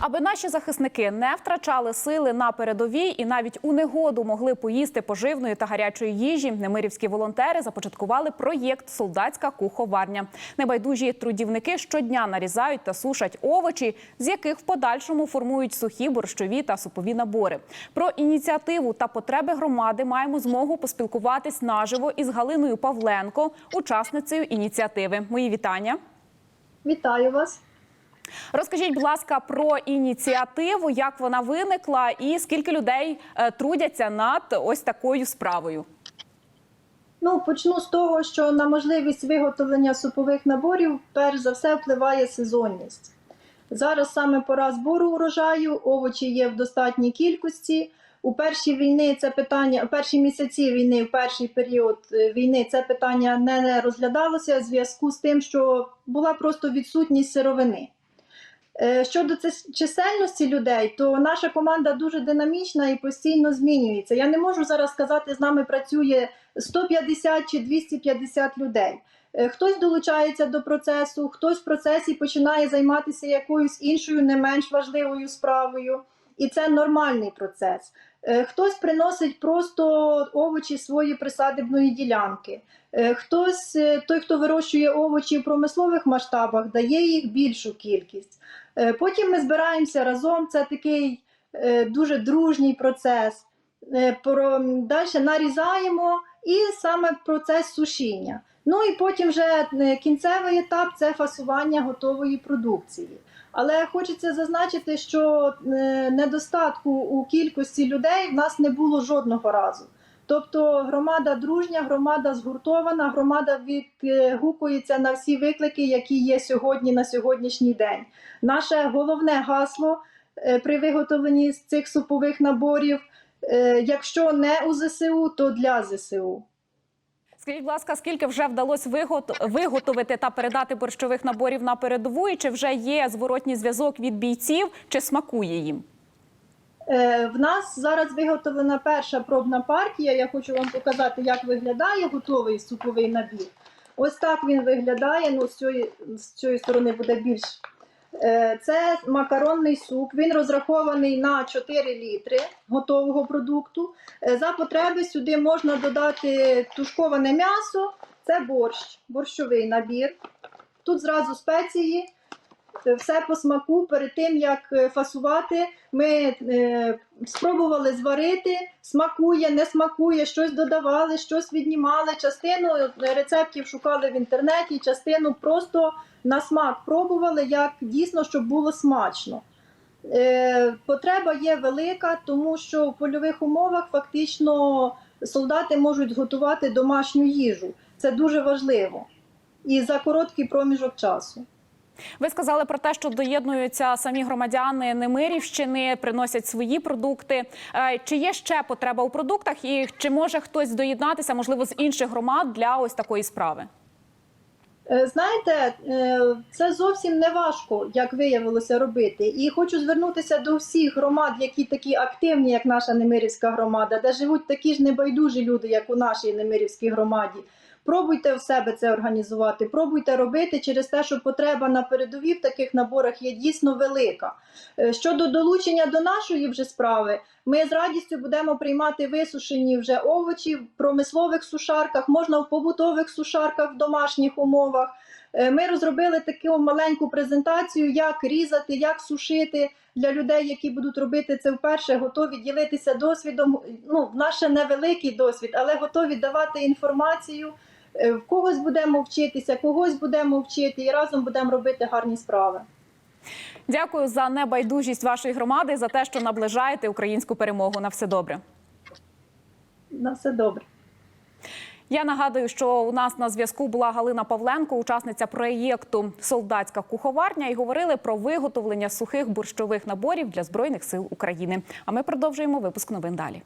Аби наші захисники не втрачали сили на передовій і навіть у негоду могли поїсти поживної та гарячої їжі, немирівські волонтери започаткували проєкт Солдатська куховарня. Небайдужі трудівники щодня нарізають та сушать овочі, з яких в подальшому формують сухі борщові та супові набори. Про ініціативу та потреби громади маємо змогу поспілкуватись наживо із Галиною Павленко, учасницею ініціативи. Мої вітання. Вітаю вас. Розкажіть, будь ласка, про ініціативу, як вона виникла, і скільки людей е, трудяться над ось такою справою. Ну, почну з того, що на можливість виготовлення супових наборів перш за все впливає сезонність. Зараз саме пора збору урожаю, овочі є в достатній кількості. У перші війни це питання, у перші місяці війни, в перший період е, війни це питання не розглядалося в зв'язку з тим, що була просто відсутність сировини. Е, Щодо чисельності людей, то наша команда дуже динамічна і постійно змінюється. Я не можу зараз сказати, з нами працює 150 чи 250 людей. Е, Хтось долучається до процесу, хтось в процесі починає займатися якоюсь іншою не менш важливою справою, і це нормальний процес. Е, Хтось приносить просто овочі свої присадибної ділянки. Е, Хтось, е, той, хто вирощує овочі в промислових масштабах, дає їх більшу кількість. Потім ми збираємося разом. Це такий дуже дружній процес. Далі нарізаємо і саме процес сушіння. Ну і потім вже е, кінцевий етап це фасування готової продукції. Але хочеться зазначити, що е, недостатку у кількості людей в нас не було жодного разу. Тобто громада дружня, громада згуртована, громада відгукується на всі виклики, які є сьогодні на сьогоднішній день. Наше головне гасло е, при виготовленні цих супових наборів: якщо не у ЗСУ, то для ЗСУ. Скажіть, будь ласка, скільки вже вдалося вигот- виготовити та передати борщових наборів на передову? І чи вже є зворотній зв'язок від бійців, чи смакує їм? Е, В нас зараз виготовлена перша пробна партія. Я хочу вам показати, як виглядає готовий суповий набір. Ось так він виглядає. Ну, з цієї сторони буде більш. Е, Це макаронний суп. Він розрахований на 4 літри готового продукту. Е, За потреби сюди можна додати тушковане м'ясо. Це борщ, борщовий набір. Тут зразу спеції. Е, Все по смаку. Перед тим як е, фасувати, ми е, спробували зварити, смакує, не смакує, щось додавали, щось віднімали. Частину рецептів шукали в інтернеті, частину просто на смак пробували, як дійсно, щоб було смачно. Потреба є велика, тому що в польових умовах фактично солдати можуть готувати домашню їжу. Це дуже важливо. І за короткий проміжок часу. Ви сказали про те, що доєднуються самі громадяни Немирівщини, приносять свої продукти. Е, Чи є ще потреба у продуктах, і чи може хтось доєднатися, можливо, з інших громад для ось такої справи? Е, Знаєте, е, це зовсім не важко, як виявилося робити. І хочу звернутися до всіх громад, які такі активні, як наша Немирівська громада, де живуть такі ж небайдужі люди, як у нашій Немирівській громаді. Пробуйте в себе це організувати, пробуйте робити через те, що потреба на передовій в таких наборах є дійсно велика. Е, Щодо долучення до нашої вже справи, ми з радістю будемо приймати висушені вже овочі в промислових сушарках, можна в побутових сушарках в домашніх умовах. Е, Ми розробили таку маленьку презентацію, як різати, як сушити для людей, які будуть робити це вперше, готові ділитися досвідом. Ну, нас невеликий досвід, але готові давати інформацію. Е, В когось будемо вчитися, когось будемо вчити і разом будемо робити гарні справи. Дякую за небайдужість вашої громади за те, що наближаєте українську перемогу. На все добре. На все добре. Я нагадую, що у нас на зв'язку була Галина Павленко, учасниця проєкту Солдатська куховарня, і говорили про виготовлення сухих борщових наборів для збройних сил України. А ми продовжуємо випуск новин далі.